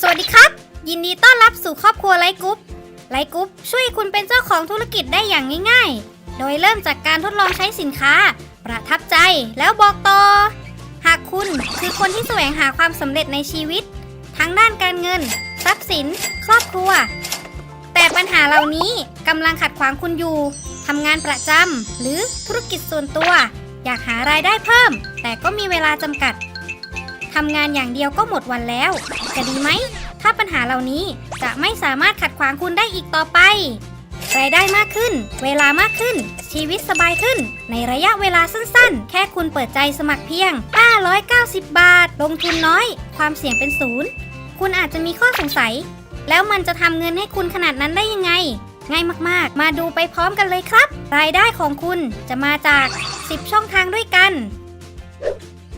สวัสดีครับ ยินดีต้อนรับสู่ครอบครัวไลกรุ๊ปไลกรุ๊ปช่วยคุณเป็นเจ้าของธุรกิจได้อย่างง่าย ๆ โดยเริ่มจากการทดลองใช้สินค้า ประทับใจแล้วบอกต่อ หากคุณคือคนที่แสวงหาความสำเร็จในชีวิต ทั้งด้านการเงิน ทรัพย์สิน ครอบครัว แต่ปัญหาเหล่านี้กำลังขัดขวางคุณอยู่ทำงานประจำหรือธุรกิจส่วนตัว อยากหารายได้เพิ่ม แต่ก็มีเวลาจำกัด ทำงานอย่างเดียวก็หมดวันแล้ว จะดีไหม ถ้าปัญหาเหล่านี้จะไม่สามารถขัดขวางคุณได้อีกต่อไป รายได้มากขึ้น เวลามากขึ้น ชีวิตสบายขึ้น ในระยะเวลาสั้นๆ แค่คุณเปิดใจสมัครเพียง 590 บาท ลงทุนน้อย ความเสี่ยงเป็นศูนย์ คุณอาจจะมีข้อสงสัย แล้วมันจะทำเงินให้คุณขนาดนั้นได้ยังไง ง่ายมากๆ มาดูไปพร้อมกันเลยครับ รายได้ของคุณจะมาจาก 10 ช่องทางด้วยกัน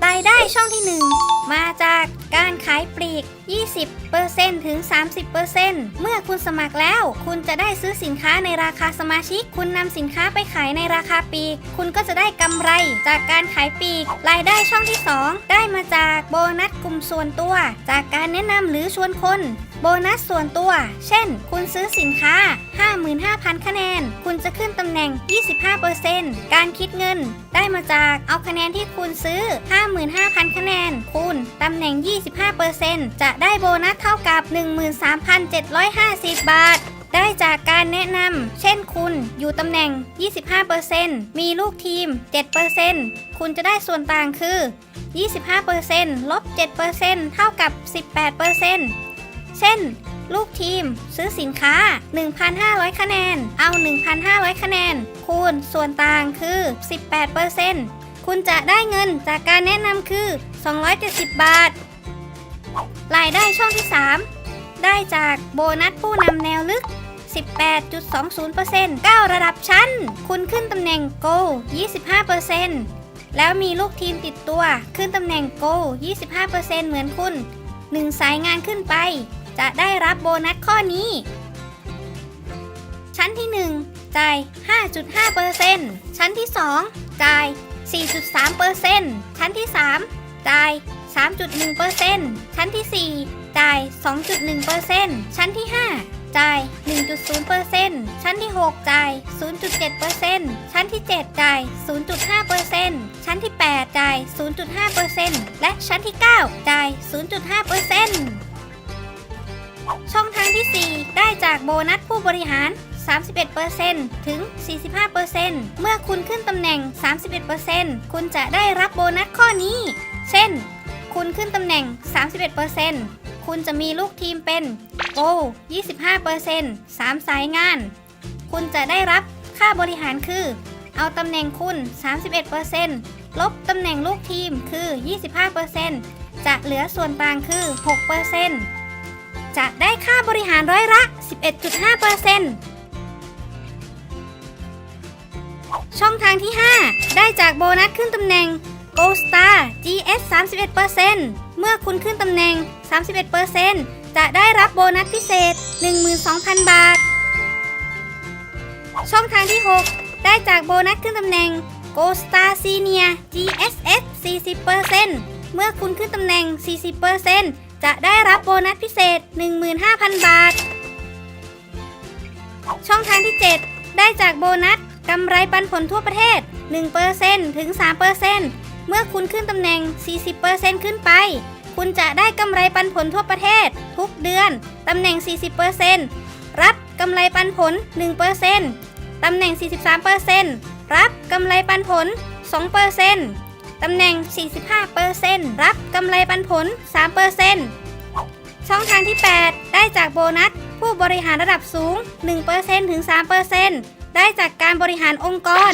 รายได้ช่องที่ 1 มาจาก การขายปลีก 20%ถึง 30%เมื่อคุณสมัครแล้ว คุณจะได้ซื้อสินค้าในราคาสมาชิก คุณนำสินค้าไปขายในราคาปลีก คุณก็จะได้กำไรจากการขายปลีก รายได้ช่องที่ 2 ได้มาจากโบนัสกลุ่มส่วนตัว จากการแนะนำหรือชวนคนโบนัสส่วนตัว เช่น คุณซื้อสินค้า 55,000 คะแนน คุณจะขึ้นตำแหน่ง 25%การคิดเงิน ได้มาจากเอาคะแนนที่คุณซื้อ 55,000 คะแนนคูณตำแหน่ง 2 25%จะได้โบนัสเท่ากับ 13,750 บาท ได้จากการแนะนำ เช่นคุณอยู่ตำแหน่ง 25%มีลูกทีม 7%คุณจะได้ส่วนต่างคือ 25%ลบ 7%เท่ากับ 18%เช่นลูกทีม ซื้อสินค้า 1,500 คะแนน เอา 1,500 คะแนน คูณส่วนต่างคือ 18%คุณจะได้เงินจากการแนะนำคือ 270 บาท รายได้ช่องที่ 3 ได้จากโบนัสผู้นำแนวลึก 18.20% 9 ระดับชั้น คุณขึ้นตำแหน่ง Go 25%แล้วมีลูกทีมติดตัวขึ้นตำแหน่ง Go 25%เหมือนคุณ 1 สายงานขึ้นไป จะได้รับโบนัสข้อนี้ ชั้นที่ 1 จ่าย 5.5%ชั้นที่ 2 จ่าย 4.3%ชั้นที่ 3 จ่าย 3.1%ชั้นที่ 4 จ่าย 2.1%ชั้นที่ 5 จ่าย 1.0%ชั้นที่ 6 จ่าย 0.7%ชั้นที่ 7 จ่าย 0.5%ชั้นที่ 8 จ่าย 0.5%และชั้นที่ 9 จ่าย 0.5%ช่องทางที่ 4 ได้จากโบนัสผู้บริหาร31%ถึง 45%เมื่อคุณขึ้นตำแหน่ง 31%คุณจะได้รับโบนัสข้อนี้ เช่น คุณขึ้นตำแหน่ง 31%คุณจะมีลูกทีมเป็น Go 25% 3 สายงาน คุณจะได้รับค่าบริหารคือ เอาตำแหน่งคุณ 31%ลบตำแหน่งลูกทีมคือ 25%จะเหลือส่วนต่างคือ 6%จะได้ค่าบริหารร้อยละ 11.5%ช่องทางที่ 5 ได้จากโบนัสขึ้นตำแหน่ง Gold Star GS 31%เมื่อคุณขึ้นตำแหน่ง 31%จะได้รับโบนัสพิเศษ 12,000 บาท ช่องทางที่ 6 ได้จากโบนัสขึ้นตำแหน่ง Gold Star Senior GSS 40%เมื่อคุณขึ้นตำแหน่ง 40%จะได้รับโบนัสพิเศษ 15,000 บาท ช่องทางที่ 7 ได้จากโบนัสกำไรปันผลทั่วประเทศ 1%ถึง 3% เมื่อคุณขึ้นตำแหน่ง 40%ขึ้นไป คุณจะได้กำไรปันผลทั่วประเทศ ทุกเดือน ตำแหน่ง 40%รับกำไรปันผล 1%ตำแหน่ง 43%รับกำไรปันผล 2%ตำแหน่ง 45%รับกำไรปันผล 3%ช่องทางที่ 8 ได้จากโบนัส ผู้บริหารระดับสูง 1%ถึง 3%ได้จากการบริหารองค์กร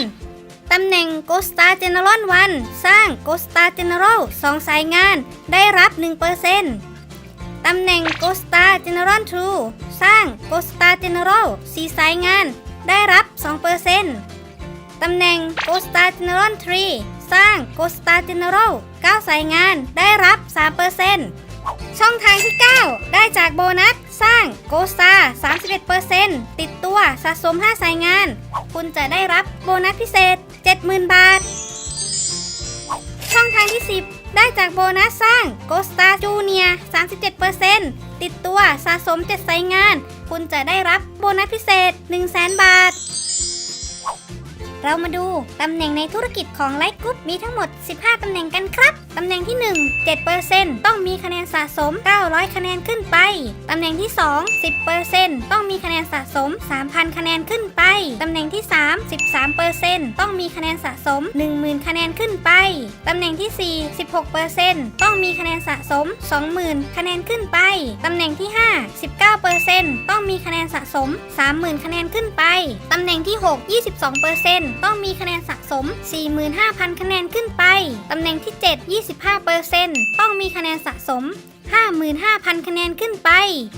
ตำแหน่ง g o s t a r General 1 สร้าง g o s t a r General 2 สายงาน ได้รับ 1%ตำแหน่ง g o s t a r General 2 สร้าง g o s t a r General 4 สายงาน ได้รับ 2%ตำแหน่ง g o s t a r General 3 สร้าง g o s t a r General 9 สายงาน ได้รับ 3%ช่องทางที่ 9 ได้จากโบนัส สร้างโกซา31%ติดตัวสะสม 5 สายงาน คุณจะได้รับโบนัสพิเศษ 70,000 บาท ช่องทางที่ 10 ได้จากโบนัสสร้าง g o s t a r Junior 37%ติดตัวสะสม 7 ไซงาน คุณจะได้รับโบนัสพิเศษ 100,000บาท เรามาดูตำแหน่งในธุรกิจของไลท์กรุ๊ปมีทั้งหมด 15 ตำแหน่งกันครับ ตำแหน่งที่ 1 7%ต้องมีคะแนนสะสม 900 คะแนนขึ้นไป ตำแหน่งที่ 2 10%ต้องมีคะแนนสะสม 3,000 คะแนนขึ้นไป ตำแหน่งที่ 3 13%ต้องมีคะแนนสะสม 10,000 คะแนนขึ้นไป ตำแหน่งที่ 4 16%ต้องมีคะแนนสะสม 20,000 คะแนนขึ้นไป ตำแหน่งที่ 5 19%ต้องมีคะแนนสะสม 30,000 คะแนนขึ้นไป ตำแหน่งที่ 6 22%ต้องมีคะแนนสะสม 45,000 คะแนนขึ้นไป ตำแหน่งที่ 7 25%ต้องมีคะแนนสะสม 55,000 คะแนนขึ้นไป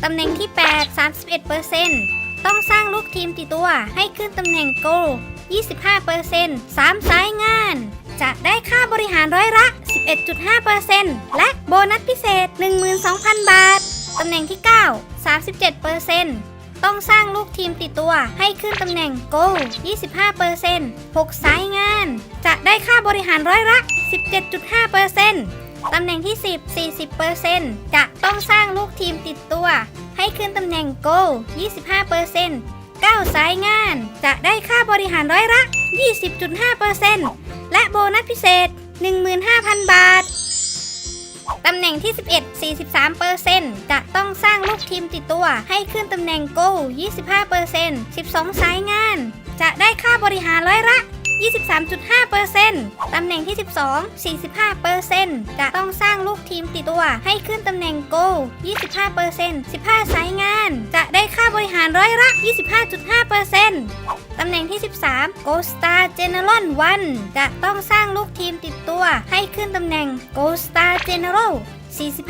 ตำแหน่งที่ 8 31%ต้องสร้างลูกทีมติดตัวให้ขึ้นตำแหน่ง Go 25% 3 สายงาน จะได้ค่าบริหารร้อยละ 11.5%และโบนัสพิเศษ 12,000 บาท ตำแหน่งที่ 9 37% ต้องสร้างลูกทีมติดตัว ให้ขึ้นตำแหน่ง Go 25% 6 สายงาน จะได้ค่าบริหารร้อยละ 17.5%ตำแหน่งที่ 10 40%จะต้องสร้างลูกทีมติดตัว ให้ขึ้นตำแหน่ง Go 25% 9 สายงาน จะได้ค่าบริหารร้อยละ 20.5%และโบนัสพิเศษ 15,000 บาท ตำแหน่งที่ 11 43%จะต้องสร้างลูกทีมติดตัว ให้ขึ้นตำแหน่ง Go 25% 12 สายงาน จะได้ค่าบริหารร้อยละ 23.5%ตำแหน่งที่ 12 45%จะต้องสร้างลูกทีมติดตัวให้ขึ้นตำแหน่ง Go 25% 15 สายงาน จะได้ค่าบริหารร้อยละ 25.5%ตำแหน่งที่ 13 Go Star General 1จะต้องสร้างลูกทีมติดตัวให้ขึ้นตำแหน่ง Go Star General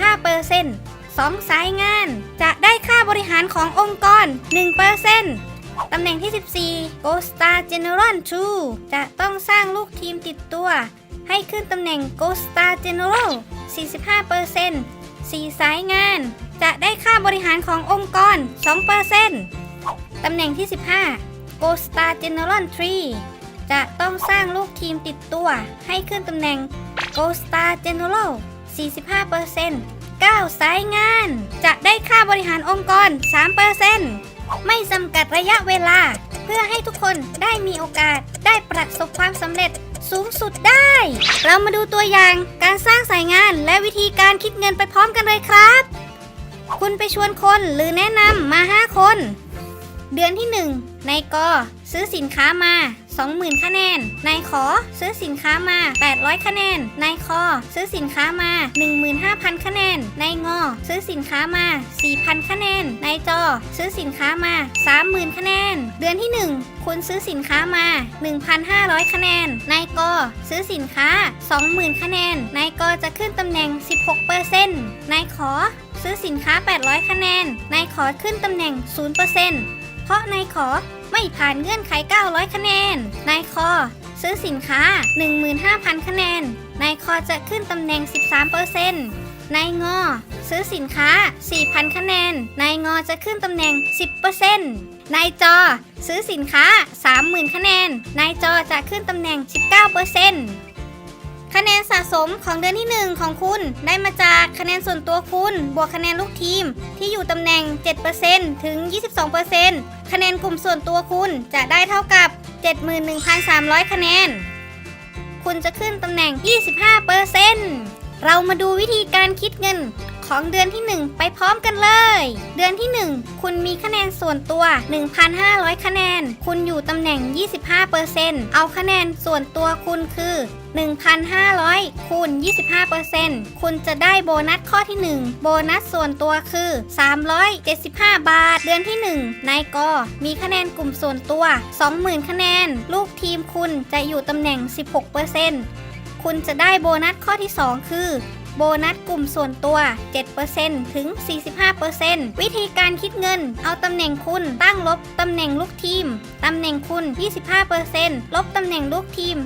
45% 2 สายงาน จะได้ค่าบริหารขององค์กร 1% ตำแหน่งที่ 14 Go Star General 2 จะต้องสร้างลูกทีมติดตัว ให้ขึ้นตำแหน่ง Go Star General 45% 4 สายงาน จะได้ค่าบริหารขององค์กร 2%ตำแหน่งที่ 15 Go Star General 3 จะต้องสร้างลูกทีมติดตัว ให้ขึ้นตำแหน่ง Go Star General 45% 9 สายงาน จะได้ค่าบริหารองค์กร 3% ไม่จำกัดระยะเวลา เพื่อให้ทุกคนได้มีโอกาสได้ประสบความสำเร็จสูงสุดได้ เรามาดูตัวอย่างการสร้างสายงานและวิธีการคิดเงินไปพร้อมกันเลยครับ คุณไปชวนคนหรือแนะนำมา 5 คน เดือนที่ 1 นายกซื้อสินค้ามา 20,000 คะแนน นายขอซื้อสินค้ามา 800 คะแนน นายคอซื้อสินค้ามา 15,000 คะแนน นายงอซื้อสินค้ามา 4,000 คะแนน นายจอซื้อสินค้ามา 30,000 คะแนน เดือนที่ 1 คุณซื้อสินค้ามา 1,500 คะแนน นายกซื้อสินค้า 20,000 คะแนน นายกจะขึ้นตำแหน่ง 16%นายขอซื้อสินค้า 800 คะแนน นายขอขึ้นตำแหน่ง0%เพ ราะนายขอไม่ผ่านเงื่อนไข 900 คะแนน นายคอ ซื้อสินค้า 15,000 คะแนน นายคอจะขึ้นตำแหน่ง 13%นายงอ ซื้อสินค้า 4,000 คะแนน นายงอจะขึ้นตำแหน่ง 10%นายจอ ซื้อสินค้า 30,000 คะแนน นายจอจะขึ้นตำแหน่ง 19% คะแนนสะสมของเดือนที่ 1 ของคุณ ได้มาจากคะแนนส่วนตัวคุณ บวกคะแนนลูกทีมที่อยู่ตำแหน่ง 7%ถึง 22%คะแนนกลุ่มส่วนตัวคุณจะได้เท่ากับ 71,300 คะแนน คุณจะขึ้นตำแหน่ง 25%เรามาดูวิธีการคิดเงินของเดือนที่ 1 ไปพร้อมกันเลย เดือนที่ 1 คุณมีคะแนนส่วนตัว 1,500 คะแนน คุณอยู่ตำแหน่ง 25%เอาคะแนนส่วนตัวคุณคือ 1,500 คูณ 25%คุณจะได้โบนัสข้อที่ 1 โบนัสส่วนตัวคือ 375 บาท เดือนที่ 1 นายกมีคะแนนกลุ่มส่วนตัว 20,000 คะแนน ลูกทีมคุณจะอยู่ตำแหน่ง 16%คุณจะได้โบนัสข้อที่ 2 คือ โบนัสกลุ่มส่วนตัว 7%ถึง 45%วิธีการคิดเงิน เอาตำแหน่งคุณตั้งลบตำแหน่งลูกทีม ตำแหน่งคุณ 25%ลบตำแหน่งลูกทีม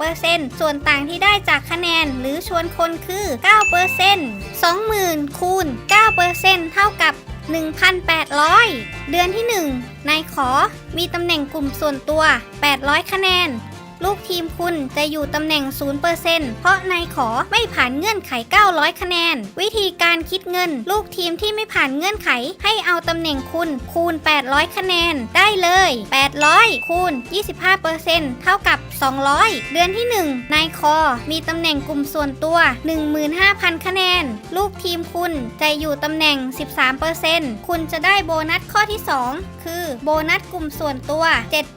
16%ส่วนต่างที่ได้จากคะแนนหรือชวนคนคือ 9% 20,000 คูณ 9%เท่ากับ 1,800 เดือนที่ 1 นายขอมีตำแหน่งกลุ่มส่วนตัว 800 คะแนน ลูกทีมคุณจะอยู่ตำแหน่ง 0%เพราะนายขอไม่ผ่านเงื่อนไข 900 คะแนน วิธีการคิดเงิน ลูกทีมที่ไม่ผ่านเงื่อนไข ให้เอาตำแหน่งคุณคูณ 800 คะแนน ได้เลย 800 คูณ 25%เท่ากับ 200 เดือนที่ 1 นายคอ มีตำแหน่งกลุ่มส่วนตัว 15,000 คะแนน ลูกทีมคุณจะอยู่ตำแหน่ง 13%คุณจะได้โบนัสข้อที่ 2 คือโบนัสกลุ่มส่วนตัว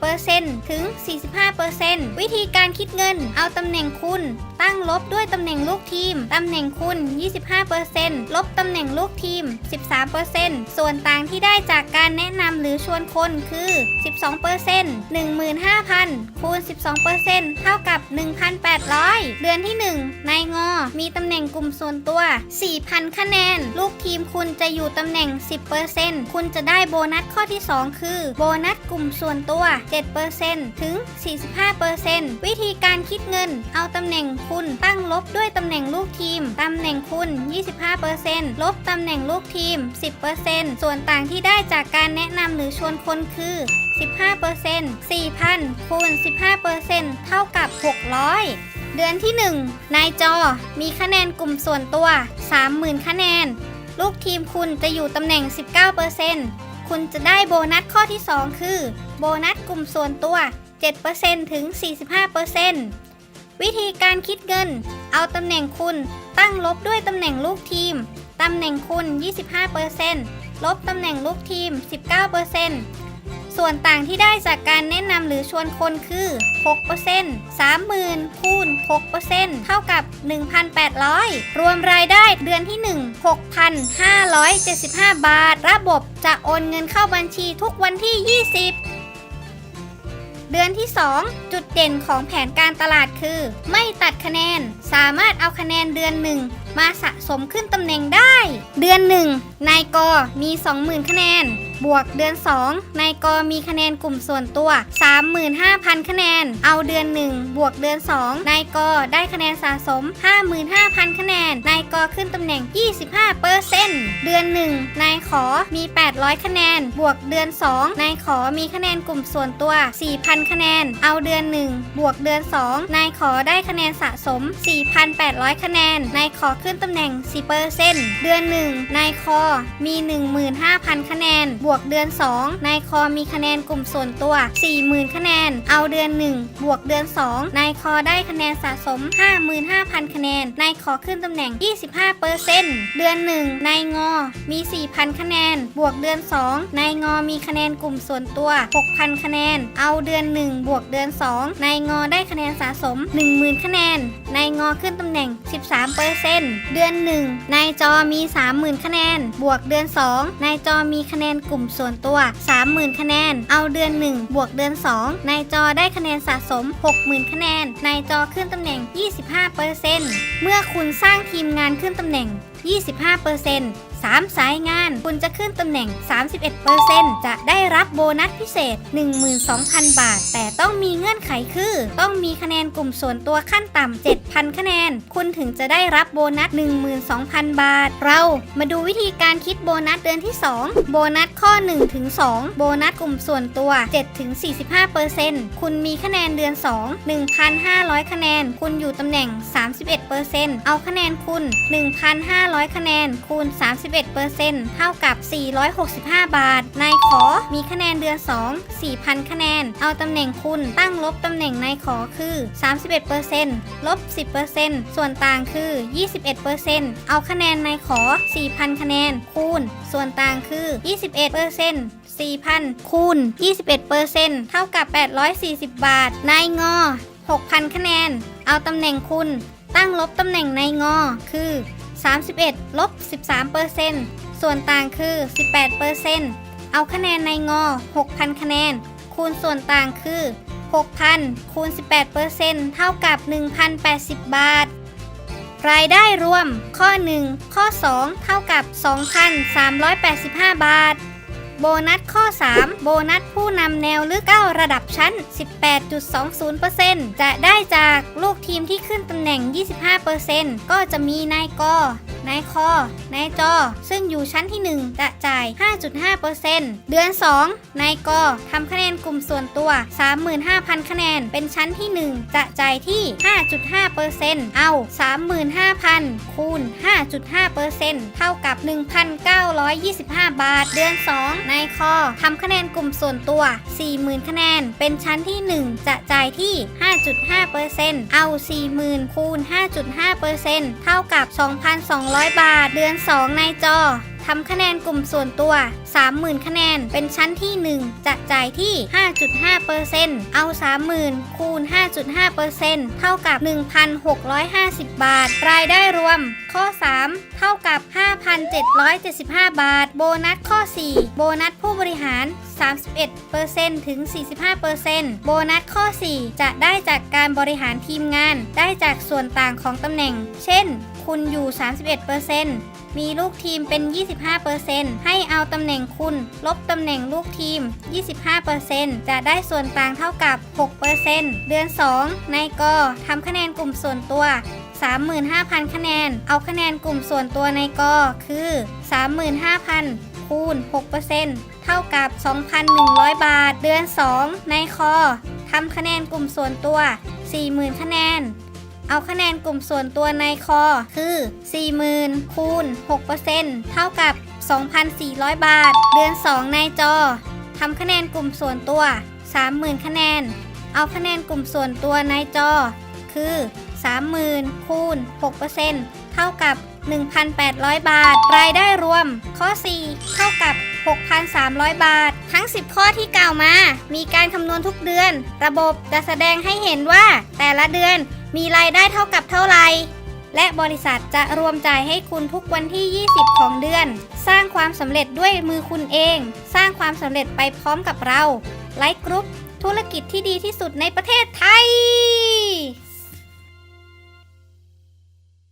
7%ถึง 45%วิธีการคิดเงิน เอาตำแหน่งคุณ ตั้งลบด้วยตำแหน่งลูกทีม ตำแหน่งคุณ 25%ลบตำแหน่งลูกทีม 13%ส่วนต่างที่ได้จากการแนะนำหรือชวนคนคือ 12% 15,000 คูณ 12%เท่ากับ 1,800 เดือนที่ 1 นายงอ มีตำแหน่งกลุ่มส่วนตัว 4,000 คะแนน ลูกทีมคุณจะอยู่ตำแหน่ง 10%คุณจะได้โบนัสข้อที่ 2 คือ โบนัสกลุ่มส่วนตัว 7%ถึง 45%วิธีการคิดเงิน เอาตำแหน่งคุณตั้งลบด้วยตำแหน่งลูกทีม ตำแหน่งคุณ 25%ลบตำแหน่งลูกทีม 10%ส่วนต่างที่ได้จากการแนะนำหรือชวนคนคือ 15% 4,000คูณ15%เท่ากับ 600เดือนที่ 1 นายจอ มีคะแนนกลุ่มส่วนตัว 30,000 คะแนน ลูกทีมคุณจะอยู่ตำแหน่ง 19%คุณจะได้โบนัสข้อที่ 2 คือ โบนัสกลุ่มส่วนตัว 7%ถึง 45%วิธีการคิดเงิน เอาตำแหน่งคุณตั้งลบด้วยตำแหน่งลูกทีม ตำแหน่งคุณ 25%ลบตำแหน่งลูกทีม 19%ส่วนต่างที่ได้จากการแนะนำหรือชวนคนคือ 6% 30,000คูณ 6%เท่ากับ 1,800 รวมรายได้เดือนที่ 1 6,575 บาท ระบบจะโอนเงินเข้าบัญชีทุกวันที่ 20 เดือนที่ 2 จุดเด่นของแผนการตลาดคือ ไม่ตัดคะแนน สามารถเอาคะแนนเดือนหนึ่งมาสะสมขึ้นตำแหน่งได้ เดือนหนึ่งนายกมี 20,000 คะแนน บวกเดือน2นายกมีคะแนนกลุ่มส่วนตัว 35,000 คะแนน เอาเดือน 1 บวกเดือน 2 นายกได้คะแนนสะสม 55,000 คะแนน นายกขึ้นตำแหน่ง 25%เดือน 1 นายขอมี 800 คะแนน บวกเดือน 2 นายขอมีคะแนนกลุ่มส่วนตัว 4,000 คะแนน เอาเดือน 1 บวกเดือน 2 นายขอได้คะแนนสะสม 4,800 คะแนน นายขอขึ้นตำแหน่ง 10%เดือน 1 นายคอมี 15,000 คะแนน บวกเดือน2นายคอมีคะแนนกลุ่มส่วนตัว 40,000 คะแนน เอาเดือน 1 บวกเดือน2นายคอได้คะแนนสะสม 55,000 คะแนนนายขอขึ้นตำแหน่ง 25%เดือน1นายงอ มี 4,000 คะแนน บวกเดือน2นายงอมีคะแนนกลุ่มส่วนตัว 6,000 คะแนน เอาเดือน 1 บวกเดือน2นายงอได้คะแนนสะสม 10,000 คะแนนนายงอขึ้นตำแหน่ง 13%เดือน1นายจอมี 30,000 คะแนน บวกเดือน2นายจอมีคะแนนกลุ่มส่วนตัว 30,000 คะแนน เอาเดือน 1 บวกเดือน2นายจอได้คะแนนสะสม 60,000 คะแนนนายจอขึ้นตำแหน่ง 25%เมื่อคุณสร้างทีมงานขึ้นตำแหน่ง 25% 3 สายงาน คุณจะขึ้นตำแหน่ง 31%จะได้รับโบนัสพิเศษ 12,000 บาท แต่ต้องมีเงื่อนไขคือ ต้องมีคะแนนกลุ่มส่วนตัวขั้นต่ำ7,000 คะแนน คุณถึงจะได้รับโบนัส 12,000 บาท เรามาดูวิธีการคิดโบนัสเดือนที่ 2 โบนัสข้อ1ถึง2โบนัสกลุ่มส่วนตัว7ถึง45%คุณมีคะแนนเดือน 2 1,500 คะแนน คุณอยู่ตำแหน่ง 31%เอาคะแนนคุณ 1,500 คะแนนคูณ31%เท่ากับ 465 บาท นายขอมีคะแนนเดือน 2 4,000 คะแนน เอาตำแหน่งคุณตั้งลบตำแหน่งนายขอคือ 31%ลบ 10%ส่วนต่างคือ 21%เอาคะแนนนายขอ 4,000 คะแนน คูณ ส่วนต่างคือ 21% 4,000 คูณ 21%เท่ากับ 840 บาท นายงอ 6,000 คะแนน เอาตำแหน่งคุณ ตั้งลบตำแหน่งนายงอ คือ 31ลบ13%ส่วนต่างคือ 18%เอาคะแนนในงอ 6,000 คะแนน คูณส่วนต่างคือ 6,000 คูณ 18%เท่ากับ 1,080 บาท รายได้รวม ข้อ 1 ข้อ 2 เท่ากับ 2,385 บาท โบนัสข้อ 3 โบนัสผู้นำแนวลึก9ระดับชั้น 18.20%จะได้จากลูกทีมที่ขึ้นตำแหน่ง 25%ก็จะมีนายก ในคอ ในจอ ซึ่งอยู่ชั้นที่ 1 จะจ่าย 5.5%เดือน 2 ในกอทำคะแนนกลุ่มส่วนตัว 35,000 คะแนน เป็นชั้นที่ 1 จะจ่ายที่ 5.5%เอา 35,000 คูณ 5.5%เท่ากับ 1,925 บาท เดือน 2 ในคอทำคะแนนกลุ่มส่วนตัว 40,000 คะแนน เป็นชั้นที่ 1 จะจ่ายที่ 5.5%เอา 40,000 คูณ 5.5%เท่ากับ 2,200บาท เดือน 2 ในจอทำคะแนนกลุ่มส่วนตัว 30,000 คะแนน เป็นชั้นที่ 1 จะจ่ายที่ 5.5%เอา 30,000 คูณ 5.5%เท่ากับ 1,650 บาท รายได้รวม ข้อ 3 เท่ากับ 5,775 บาท โบนัสข้อ 4 โบนัสผู้บริหาร 31%ถึง 45%โบนัสข้อ 4 จะได้จากการบริหารทีมงาน ได้จากส่วนต่างของตำแหน่ง เช่น คุณอยู่ 31%มีลูกทีมเป็น 25%ให้เอาตำแหน่งคุณ ลบตำแหน่งลูกทีม 25%จะได้ส่วนต่างเท่ากับ 6%เดือน 2 ในกอทำคะแนนกลุ่มส่วนตัว 35,000 คะแนน เอาคะแนนกลุ่มส่วนตัวในกอคือ 35,000 คูณ 6%เท่ากับ 2,100 บาท เดือน 2 ในคอทำคะแนนกลุ่มส่วนตัว 40,000 คะแนน เอาคะแนนกลุ่มส่วนตัวในคอ คือ 40,000คูณ6%เท่ากับ 2,400 บาท เดือน 2 ในจอทำคะแนนกลุ่มส่วนตัว 30,000 คะแนน เอาคะแนนกลุ่มส่วนตัวในจอ คือ 30,000คูณ6%เท่ากับ 1,800 บาท รายได้รวม ข้อ 4 เท่ากับ 6,300 บาท ทั้ง 10 ข้อที่กล่าวมา มีการคำนวณทุกเดือน ระบบจะแสดงให้เห็นว่าแต่ละเดือน มีรายได้เท่ากับเท่าไหร่และบริษัทจะรวมจ่ายให้คุณทุกวันที่ 20 ของเดือน สร้างความสำเร็จด้วยมือคุณเอง สร้างความสำเร็จไปพร้อมกับเราไลฟ์กรุ๊ปธุรกิจที่ดีที่สุดในประเทศไทย